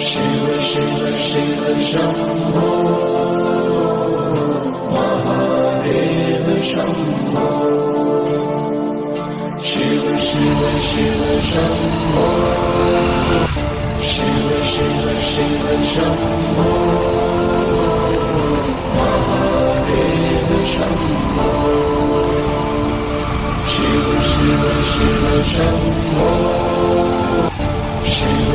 谁为谁为谁的生活妈妈生活谁为谁为谁的生活谁为谁为谁的生活妈妈生活谁为谁为谁的生活谁为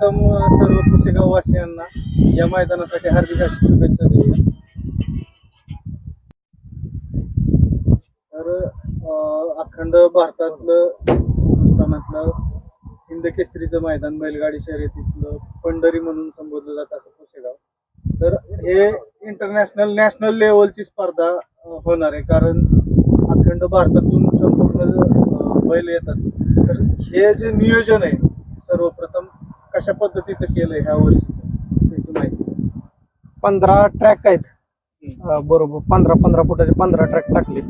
प्रथम सर्व पुसेगाव वासियांना या मैदानासाठी हार्दिक अशा शुभेच्छा देऊया. तर अखंड भारतातलं हिंदुस्थानातलं हिंद केसरीचं मैदान बैलगाडी शर्यतीतलं पंढरी म्हणून संबोधलं जातं असं पुसेगाव तर हे इंटरनॅशनल नॅशनल लेवलची स्पर्धा होणार आहे. कारण अखंड भारतातून संपूर्ण बैल येतात. तर हे जे नियोजन आहे सर्वप्रथम कशा पद्धतीचं केलंय ह्या वर्षीचं? त्याची माहिती. पंधरा ट्रॅक आहेत. अं, बरोबर. पंधरा पंधरा फुटाचे पंधरा ट्रॅक टाकले.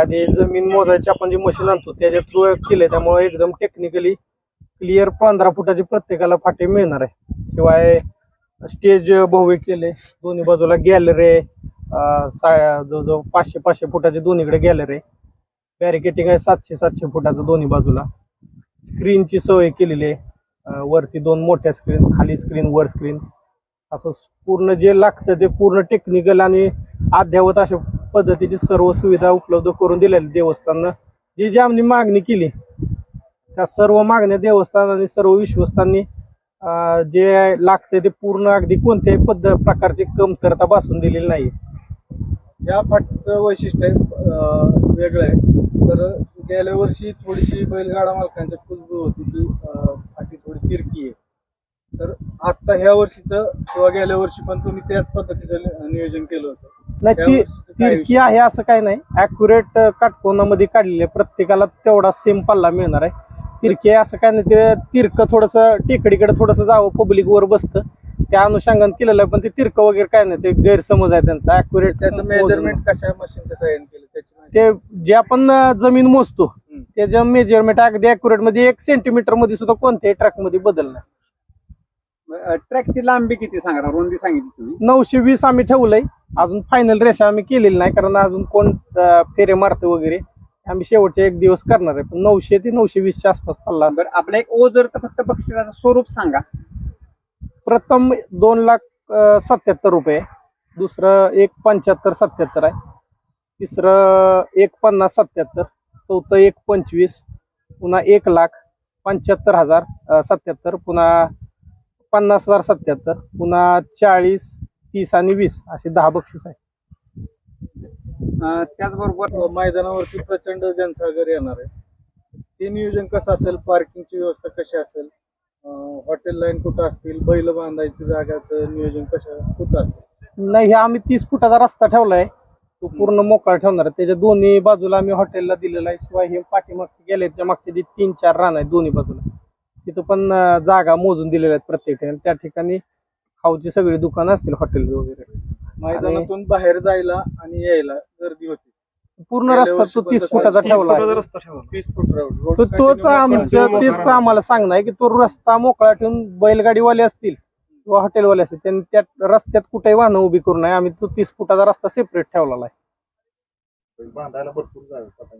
आधी जमीन मोजायची आपण जे मशीन आणतो त्याच्या थ्रू केले त्यामुळे एकदम टेक्निकली क्लिअर पंधरा फुटाचे प्रत्येकाला फाटे मिळणार आहे. शिवाय स्टेज भव्य केले. दोन्ही बाजूला गॅलरी जवळजवळ पाचशे पाचशे फुटाचे दोन्हीकडे गॅलरी बॅरिकेटिंग आहे सातशे सातशे फुटाचं दोन्ही बाजूला. स्क्रीनची सोय केलेली आहे. वरती दोन मोठ्या स्क्रीन खाली स्क्रीन वर स्क्रीन असं पूर्ण जे लागतं ते पूर्ण टेक्निकल आणि अद्ययावत अशा पद्धतीची सर्व सुविधा उपलब्ध करून दिलेली देवस्थाननं. जी जी आम्ही मागणी केली त्या सर्व मागण्या देवस्थान आणि सर्व विश्वस्तांनी जे लागते ते पूर्ण अगदी कोणत्याही पद्धत प्रकारची कमतरता भासून दिलेली नाही या फाटचं वैशिष्ट्य वेगळं आहे. तर गेल्या वर्षी थोडीशी बैलगाडा मालकांच्या कुजबू होती की फाटी थोडी तिरकी आहे. तर आता ह्या वर्षीचं किंवा गेल्या वर्षी पण तुम्ही त्याच पद्धतीचं नियोजन केलं होतं. नाही ती तिरकी आहे असं काही नाही. अॅक्युरेट काटकोनामध्ये काढलेले प्रत्येकाला तेवढा सेम पल्ला मिळणार आहे. तिरकी आहे असं काय नाही. ते तिरकं थोडंसं टेकडीकडे थोडंसं जावं पब्लिक वर बसतं. त्या अनुषंगाने केलेलं आहे पण ते तिरकं वगैरे काय नाही ते गैरसमज आहे त्यांचा अॅक्युरेट त्याचं मेजरमेंट कशा मशीनच्या साह्याने केलं त्याची ते जे आपण जमीन मोजतो हम्म. त्याचं मेजरमेंट अगदी अॅक्युरेटमध्ये एक सेंटीमीटरमध्ये सुद्धा कोणत्याही ट्रॅकमध्ये बदल नाही. ट्रॅकची लांबी किती सांगा रुंदी सांगितली तुम्ही. नऊशे वीस आम्ही ठेवलंय अजून फायनल रेषा आम्ही केलेली नाही कारण अजून कोण फेरे मारतं वगैरे आम्ही शेवटचे एक दिवस करणार आहे पण नऊशे ते नऊशे वीसच्या आसपास पल्ला. बरं आपला एक ओझर तर फक्त बक्षिसाचं स्वरूप सांगा. प्रथम दोन लाख सत्याहत्तर रुपये. दुसरं एक पंच्याहत्तर सत्याहत्तर आहे. तिसरं एक पन्नास सत्याहत्तर. चौथं एक पंचवीस. पुन्हा एक लाख पंच्याहत्तर हजार सत्याहत्तर. पुन्हा पन्नास हजार सत्याहत्तर. पुन्हा चाळीस तीस आणि वीस असे दहा बक्षीस आहे. त्याचबरोबर मैदानावरती प्रचंड जनसागर येणार आहे. ते नियोजन कसं असेल? पार्किंगची व्यवस्था कशी असेल? हॉटेल लाईन कुठं असतील? बैल बांधायची जागाचं नियोजन कसं कुठं असेल? नाही हे आम्ही तीस फुटाचा रस्ता ठेवलाय. तो पूर्ण मोकळा ठेवणार आहे. त्याच्या दोन्ही बाजूला आम्ही हॉटेलला दिलेला आहे. शिवाय हे पाठीमागची गॅलरीच्या मागची जी तीन चार रान आहेत दोन्ही बाजूला तिथं पण जागा मोजून दिलेल्या आहेत प्रत्येक ठिकाणी त्या ठिकाणी खाऊची सगळी दुकानं असतील हॉटेल वगैरे. मैदानातून बाहेर जायला आणि यायला गर्दी होती. पूर्ण रस्ता तो तीस फुटाचा ठेवला आहे. तीस फूट रोड तो तोच आमचं तेच आम्हाला सांगणं आहे की तो रस्ता मोकळा ठेवून बैलगाडीवाले असतील किंवा हॉटेलवाले असतील त्यांनी त्या रस्त्यात कुठेही वाहनं उभी करू नये. आम्ही तो तीस फुटाचा रस्ता सेपरेट ठेवलेला आहे.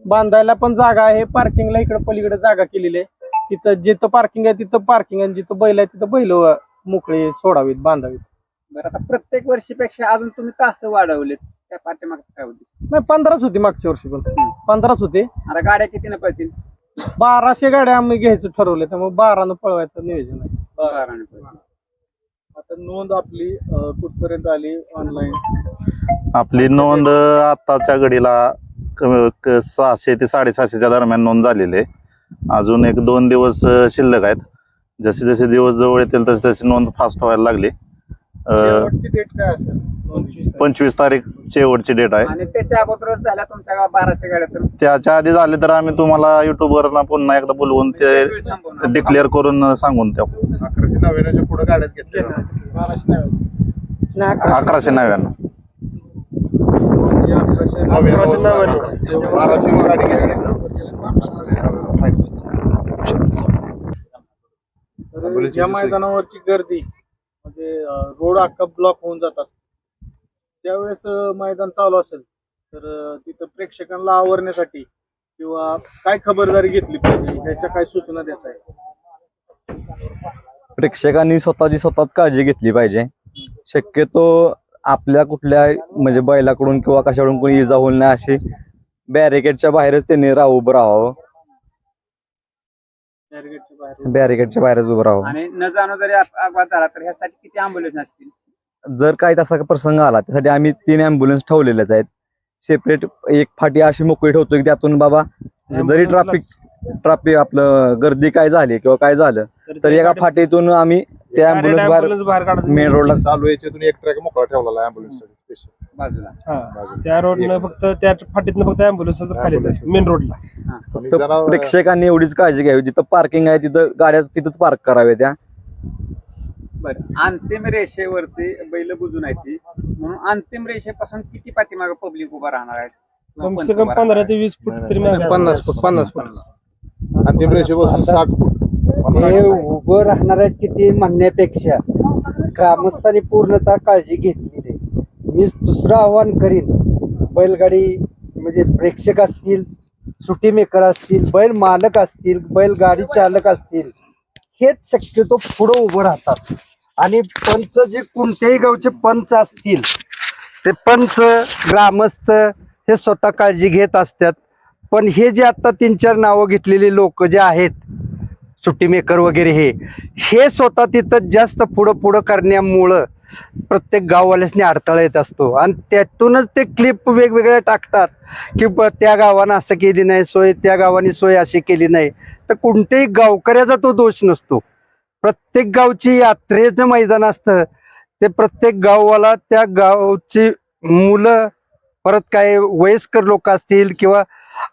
बांधायला पण जागा आहे. पार्किंगला इकडे पलीकडे जागा केलेली आहे. तिथं जिथं पार्किंग आहे तिथं पार्किंग आहे जिथं बैल आहे तिथं बैल मोकळी सोडावीत बांधावीत. बरं आता प्रत्येक वर्षीपेक्षा अजून तुम्ही तास वाढवलेत? त्या पाठीमागचं काय होते नाही पंधराच होती मागच्या वर्षी पण. पंधराच होते. आता गाड्या कितीनं पळतील? बाराशे गाड्या आम्ही घ्यायचं ठरवलं त्यामुळे बारानं पळवायचं नियोजन आहे. आता नोंद आपली अं, कुठपर्यंत आली ऑनलाईन आपली नोंद आताच्या घडीला क- क- सहाशे ते साडेसहाशेच्या दरम्यान नोंद झालेली आहे. अजून एक दोन दिवस अ, शिल्लक आहेत. जसे जसे दिवस जवळ येतील तसे तशी नोंद फास्ट व्हायला लागली. शेवटची डेट काय असेल? पंचवीस तारीख. शेवटची डेट आहे. आणि त्याच्या अगोदरच झाल्या तुमच्या बाराशे गाड्या तर? त्याच्या आधी झाले तर आम्ही तुम्हाला युट्यूबवर पुन्हा एकदा बोलवून ते त्यावेळी थांबवणार. डिक्लेअर करून सांगून त्या अकराशे नव्याण्णवच्या पुढे गाड्यात घेतल्या बाराशे अकराशे नव्याण्णव. म्हणजे अकराशे नव्याण्णव. बाराशे गाडी ज्या मैदानावरची गर्दी. म्हणजे रोड अख्खा ब्लॉक होऊन जातात त्यावेळेस मैदान चालू असेल तर तिथं प्रेक्षकांना आवरण्यासाठी किंवा काय खबरदारी घेतली पाहिजे ह्याच्या काय सूचना देत आहे? प्रेक्षकांनी स्वतःची स्वतःच काळजी घेतली पाहिजे. शक्यतो आपल्या कुठल्या म्हणजे बैलाकडून किंवा कशाकडून कोणी इजा होईल नाही अशी बॅरिकेडच्या बाहेरच त्यांनी राहू उभं राहावं. बॅरिकेडच्या बाहेरच उभं राहावं आणि न जाणं जरी अप- अपघात झाला तर ह्यासाठी किती अँब्युलन्स असतील? जर काही तसा प्रसंग आला त्यासाठी आम्ही तीन अँब्युलन्स ठेवलेल्याच आहेत. सेपरेट एक फाटी अशी मोकळी ठेवतो की त्यातून बाबा जरी ट्रॅफिक ट्रॅफिक आपलं गर्दी काय झाली किंवा काय झालं तर एका फाटीतून आम्ही त्या अँब्युलन्स बाहेर बाहेर काढायचं. मेन रोडला चालू याच्यातून एक ट्रॅक मोकळा ठेवलेला अँब्युलन्स स्पेशल बाजूला. हा. त्या रोडनं फक्त त्या फाटीतनं फक्त अँब्युलन्स खालीच आहे मेन रोडला तर प्रेक्षकांनी एवढीच काळजी घ्यावी जिथं पार्किंग आहे तिथं गाड्या तिथंच पार्क कराव्या त्या. बरं. अंतिम रेषेवरती बैल बुजून आहे ती. म्हणून अंतिम रेषेपासून किती पाठीमागे पब्लिक उभा राहणार आहेत? किंवा कम से कम पंधरा ते वीस फूट तरी मागे पन्नास. फूट. पन्नास फूट. अंतिम रेषेपासून साठ फूट. हे उभं राहणाऱ्या किती म्हणण्यापेक्षा. ग्रामस्थांनी पूर्णतः काळजी घेतली मी दुसरं आव्हान करीन. बैलगाडी म्हणजे प्रेक्षक असतील सुटी मेकर असतील बैल मालक असतील बैलगाडी चालक असतील हेच शक्यतो पुढं उभं राहतात. आणि पंच जे कोणत्याही गावचे पंच असतील ते पंच ग्रामस्थ हे स्वतः काळजी घेत असतात. पण हे जे आता तीन चार नावं घेतलेली लोक जे आहेत सुट्टी मेकर वगैरे हे. हे स्वतः तिथं जास्त पुढं पुढं करण्यामुळं प्रत्येक गाववाल्यासनी अडथळा येत असतो. आणि त्यातूनच ते क्लिप वेगवेगळ्या टाकतात की ब- त्या गावानं असं केली नाही सोय त्या गावाने सोय अशी केली नाही. तर कोणत्याही गावकऱ्याचा तो दोष नसतो. प्रत्येक गावची यात्रेचं मैदान असतं. ते प्रत्येक गाववाला त्या गावची मुलं परत काय वयस्कर लोक असतील किंवा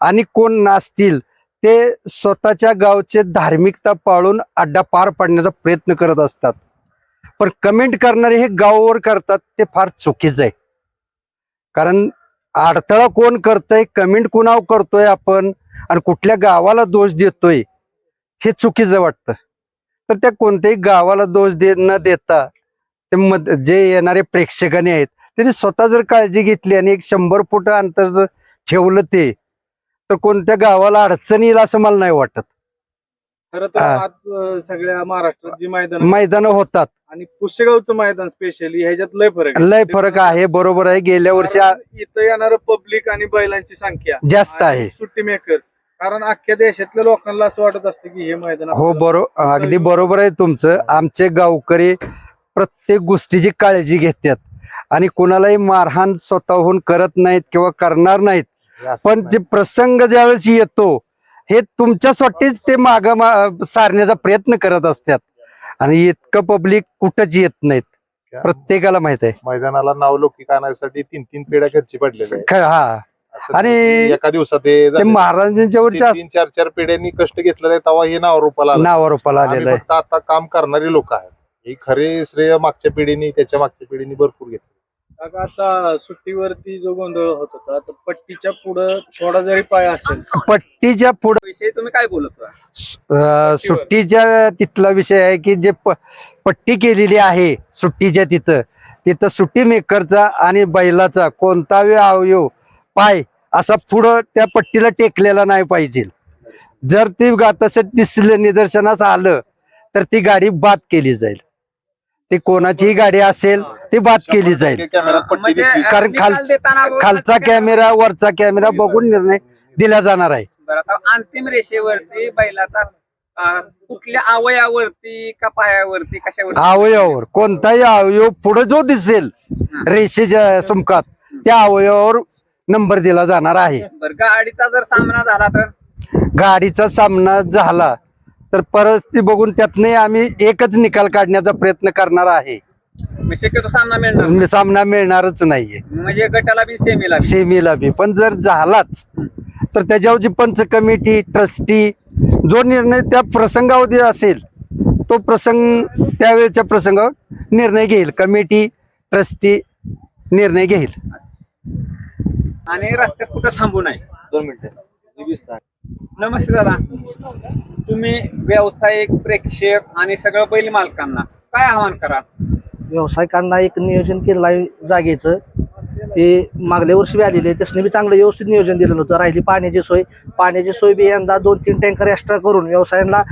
आणि कोण नसतील ते स्वतःच्या गावचे धार्मिकता पाळून अड्डा पार पाडण्याचा प्रयत्न करत असतात. पण कमेंट करणारे हे गावावर करतात ते फार चुकीचं आहे. कारण अडथळा कोण करतंय कमेंट कुणावर करतोय आपण आणि कुठल्या गावाला दोष देतोय हे चुकीचं वाटतं. तर त्या कोणत्याही गावाला दोष दे न देता ते मद जे येणारे प्रेक्षकाने आहेत त्यांनी स्वतः जर काळजी घेतली आणि एक शंभर फूट अंतर जर ठेवलं ते तर कोणत्या गावाला अडचण येईल असं मला नाही वाटत. खरं तर हा. आज अं, सगळ्या महाराष्ट्रात जी मैदान मैदानं होतात. आणि पुसेगावचं मैदान स्पेशली ह्याच्यात लय फरक आहे. लय फरक आहे बरोबर आहे. गेल्या वर्षी आ- कारण इथं येणारं पब्लिक आणि बैलांची संख्या जास्त आणि आहे. सुट्टी मेकर कारण अख्ख्या देशातल्या लोकांना असं वाटत असतं की हे मैदान हो आपल्याला- बरो अगदी बरोबर आहे तुमचं. आमचे गावकरी प्रत्येक गोष्टीची काळजी घेतात. आणि कुणालाही मारहाण स्वतःहून करत नाहीत किंवा करणार नाहीत. पण जे प्रसंग ज्यावेळेस येतो हे तुमच्यासाठीच ते माग सारण्याचा प्रयत्न करत असतात. आणि इतकं पब्लिक कुठंच येत नाहीत. प्रत्येकाला माहीत आहे. मैदानाला नाव लौकिक आणण्यासाठी तीन तीन पिढ्या घरची पडलेल्या हा. आणि एका दिवसात हे ते. महाराजांच्या तीन वरच्या चार चार पिढ्यांनी कष्ट घेतलेलं आहे तेव्हा हे. नावारूपाला आम्ही आलेलं आहे. आता काम करणारी लोक आहेत. ही खरे श्रेय मागच्या पिढीने त्याच्या मागच्या पिढीने भरपूर घेतलं काका, आता सुट्टीवरती जो गोंधळ होत होता तर पट्टीच्या पुढं थोडा जरी पाय असेल पट्टीच्या पुढे विषयी तुम्ही काय बोलत होता? सुट्टीच्या तिथला विषय आहे की जे प- पट्टी केलेली आहे सुट्टीच्या तिथं तिथं सुट्टी मेकरचा आणि बैलाचा कोणताही अवयव पाय असा पुढं त्या पट्टीला टेकलेला नाही पाहिजे. जर ती गा- तसं दिसलं निदर्शनास आलं तर ती गाडी बाद केली जाईल. ती कोणाचीही गाडी असेल ती बाद केली जाईल. म्हणजे कारण खाल- खालचा कॅमेरा वरचा कॅमेरा बघून निर्णय दिला जाणार आहे. बरं आता अंतिम रेषेवरती बैलाचा कुठल्या अवयावरती का पायावरती कशावरती? अवयवावर. कोणताही अवयव पुढे जो दिसेल रेषेच्या सुमकात त्या अवयवावर नंबर दिला जाणार आहे. गाडीचा जर सामना झाला तर? गाडीचा सामना झाला तर परिस्थिती बघून त्यातने आम्ही एकच निकाल काढण्याचा प्रयत्न करणार आहे. मग शक्यतो सामना मिळणार नाही. सामना मिळणारच नाहीये. म्हणजे गटाला बी सेमीला बी. सेमीला बी. पण जर झालाच तर त्याच्यावर जी पंच कमिटी ट्रस्टी जो निर्णय त्या प्रसंगावधी असेल तो प्रसंग त्यावेळेच्या प्रसंगावर निर्णय घेईल. कमिटी ट्रस्टी निर्णय घेईल. आणि रस्त्यात कुठं थांबू नये. दोन मिनिटं. नमस्ते दादा. तुम्ही व्यावसायिक प्रेक्षक आणि सगळं बैल मालकांना काय आवाहन करा व्यावसायिकांना एक नियोजन केलेलं आहे जागेचं. ते मागल्या वर्षी बी आलेले त्यासने बी चांगलं व्यवस्थित नियोजन दिलेलं होतं. राहिली पाण्याची सोय. पाण्याची सोय बी यंदा दोन तीन टँकर एक्स्ट्रा करून व्यवसायांना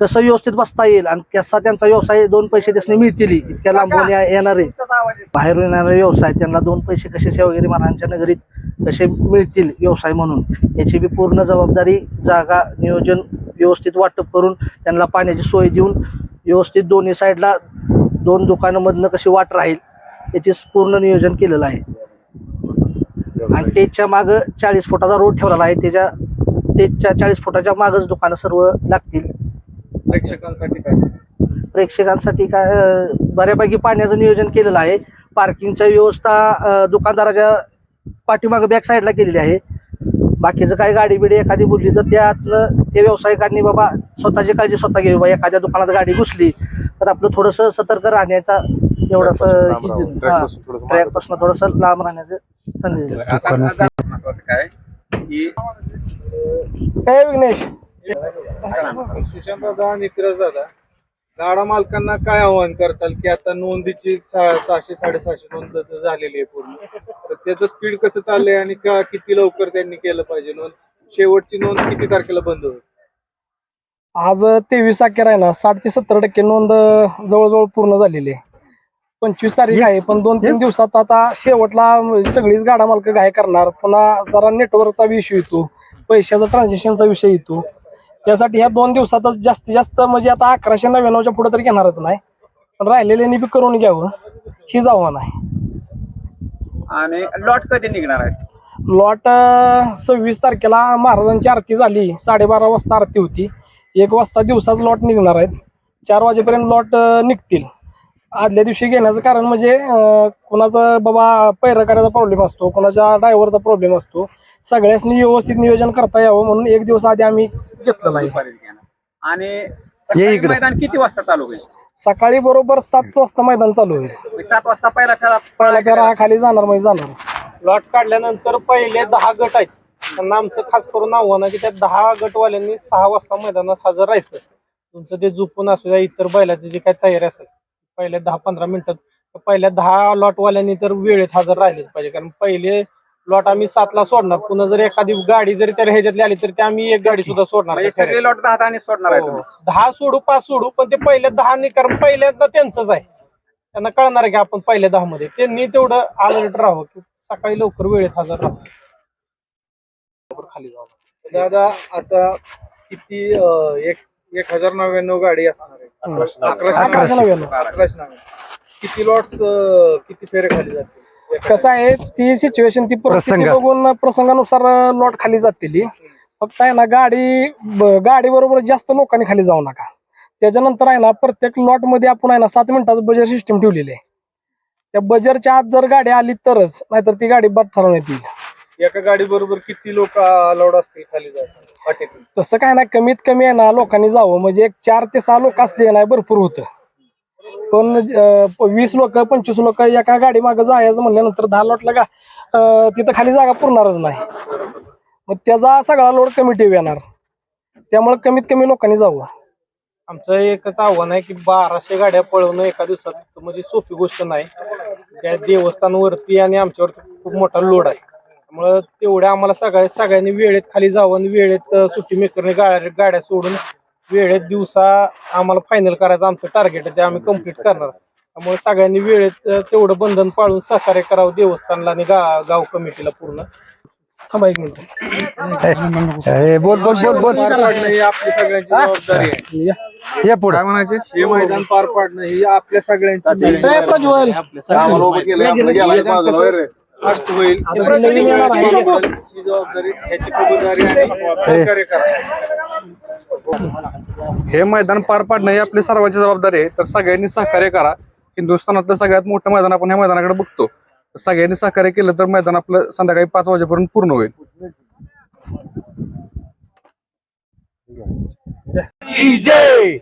कसं व्यवस्थित बसता येईल आणि कसा त्यांचा व्यवसाय दोन पैसे त्यासने मिळतील इतक्या लांबून येणारे बाहेरून येणारे व्यवसाय त्यांना दोन पैसे कसे सेवागिरी महाराजांच्या नगरीत कसे मिळतील व्यवसाय म्हणून याची बी पूर्ण जबाबदारी जागा नियोजन व्यवस्थित वाटप करून त्यांना पाण्याची सोय देऊन व्यवस्थित दोन्ही साईडला दोन दुकानामधनं कशी वाट राहील याची पूर्ण नियोजन केलेलं आहे. आणि त्याच्या मागं चाळीस फुटाचा रोड ठेवलेला आहे. त्याच्या त्याच्या चाळीस फुटाच्या मागच दुकानं सर्व लागतील. प्रेक्षकांसाठी काय? प्रेक्षकांसाठी काय बऱ्यापैकी पाण्याचं नियोजन केलेलं आहे. पार्किंगच्या व्यवस्था दुकानदाराच्या पाठीमागं बॅक साईडला केलेली आहे. बाकीचं काय गाडी बिडी एखादी बुडली तर त्यातलं ते व्यावसायिकांनी बाबा स्वतःची काळजी स्वतः घ्यावी बा. एखाद्या दुकानात गाडी घुसली तर आपलं थोडंसं सतर्क राहण्याचा एवढंस. ट्रॅकपासून थोडंसं लांब राहण्याचं संदेश महत्वाचं काय काय विघ्नेश? सुशांत दादा नितिराज दादा गाडा मालकांना काय आव्हान करताल की आता नोंदीची सहा- सहाशे साडेसहाशे नोंद झालेली आहे पूर्ण. तर त्याचं स्पीड कसं चाललंय आणि का किती लवकर त्यांनी केलं पाहिजे नोंद? शेवटची नोंद किती तारखेला बंद होईल? आज तेवीस अखेर आहे ना साठ ते सत्तर टक्के नोंद जवळजवळ पूर्ण झालेली आहे. पंचवीस तारीख आहे पण दोन तीन दिवसात आता शेवटला सगळीच गाडा मालक घाय करणार. पुन्हा जरा नेटवर्कचा इश्यू येतो पैशाचा ट्रान्झॅक्शनचा विषय येतो. त्यासाठी ह्या दोन दिवसातच जास्तीत जास्त म्हणजे आता अकराशे नव्याण्णवच्या पुढे तरी घेणारच नाही. पण राहिलेल्यांनी बी करून घ्यावं हीच आव्हान आहे. आणि लॉट कधी निघणार आहे? लॉट सव्वीस तारखेला महाराजांची आरती झाली साडेबारा वाजता आरती होती. एक वाजता दिवसाच लॉट निघणार आहेत. चार वाजेपर्यंत लॉट निघतील. आदल्या दिवशी घेण्याचं कारण म्हणजे कुणाचा बाबा पैरा करायचा प्रॉब्लेम असतो कुणाच्या ड्रायव्हरचा प्रॉब्लेम असतो सगळ्यांनी व्यवस्थित नियोजन करता यावं म्हणून एक दिवस आधी आम्ही घेतलेला आहे दुपारी घेणार. आणि सकाळी इकडे. मैदान किती वाजता चालू होईल? सकाळी बरोबर सात वाजता मैदान चालू होईल. म्हणजे सात वाजता पहिला फेरा पहिला पेरा हा खाली जाणार म्हणजे जाणारच. लॉट काढल्यानंतर पहिले दहा गट आहेत. त्यांना आमचं खास करून आव्हान आहे की त्या दहा गटवाल्यांनी सहा वाजता मैदानात हजर राहायचं. तुमचं ते झोपून असू द्या इतर बैलाची जी काही तयारी असेल पहिल्या दहा पंधरा मिनिटात पहिल्या दहा लॉटवाल्यांनी तर वेळेत हजर राहिलेच पाहिजे. कारण पहिले लॉट आम्ही सातला सोडणार. पुन्हा जर एखादी गाडी जरी त्या ह्याच्यातली आली तर ते आम्ही एक गाडी सुद्धा सोडणार. म्हणजे सगळे लॉट दहा दहाने सोडणार आहे हो. तुम्ही दहा सोडू पाच सोडू पण ते पहिल्या दहा नाही कारण पहिल्यांदा त्यांचंच आहे. त्यांना कळणार आहे की आपण पहिल्या दहा मध्ये त्यांनी तेवढं अलर्ट राहावं की सकाळी लवकर वेळेत हजर राहावं. खाली जावं दादा आता किती अं, एक एक हजार नव्याण्णव गाडी असणार आहे. अकराशे अकराशे नव्याण्णव. अकराशे नव्याण्णव. किती लॉट्स किती फेरे खाली जातील? कसं आहे ती सिच्युएशन ती परिस्थिती प्रसंग. बघून प्रसंगानुसार लॉट खाली जातील फक्त आहे ना गाडी गाडी बरोबर जास्त लोकांनी खाली जाऊ नका. त्याच्यानंतर आहे ना प्रत्येक लॉटमध्ये आपण आहे ना सात मिनिटाचं बजर सिस्टीम ठेवलेली आहे. त्या बजरच्या आत जर गाडी आली तरच नाहीतर ती गाडी बाद ठरवण्यात येईल. एका गाडी बरोबर किती लोक अलाउड असतील खाली जायला वाटेतून तसं काय नाही कमीत कमी आहे ना लोकांनी जावं. म्हणजे एक चार ते सहा लोक असले नाही भरपूर होतं. पण अं, प- वीस लोक पंचवीस लोक एका गाडी मागे जायचं म्हणल्यानंतर दहा लॉटला का अं, तिथं खाली जागा पुरणारच नाही. मग त्याचा सगळा लोड कमिटी येणार. त्यामुळे कमीत कमी लोकांनी जावं. आमचं एकच आव्हान आहे की बाराशे गाड्या पळवणं एका दिवसात म्हणजे सोपी गोष्ट नाही. त्या देवस्थानवरती आणि आमच्यावरती खूप मोठा लोड आहे. त्यामुळं तेवढ्या आम्हाला सगळ्या सगळ्यांनी वेळेत खाली जावं आणि वेळेत अं, सुट्टी मेकरने गाड्या गाड्या सोडून वेळेत दिवसा आम्हाला फायनल करायचं आमचं टार्गेट आहे ते आम्ही कंप्लीट करणार. त्यामुळे सगळ्यांनी वेळेत अं, तेवढं बंधन पाळून सहकार्य करावं देवस्थानला आणि गा गाव कमिटीला पूर्ण. थांबा एक मिनिट. ए, बोल बोल बोल बोल. पार पाडणं ही आपली सगळ्यांची जबाबदारी आहे. ये पुढे. म्हणायचे? हे मैदान पार पाडणं ही आपल्या सगळ्यांची ए, प्रज्वल. आम्हाला उभं केलंय, आपलं गेलाय बाजूला, होय रे. फास्ट होईल. आता नवीन येणार आहे. ही जबाबदारी ह्याची खबरदारी आणि सहकार्य करा. हे मैदान पार पाडणं ही आपली सर्वांची जबाबदारी आहे. तर सगळ्यांनी सहकार्य करा. हिंदुस्थानातलं सगळ्यात मोठं मैदान आपण ह्या मैदानाकडे बघतो. तर सगळ्यांनी सहकार्य केलं तर मैदान आपलं संध्याकाळी पाच वाजेपर्यंत पूर्ण होईल. जय!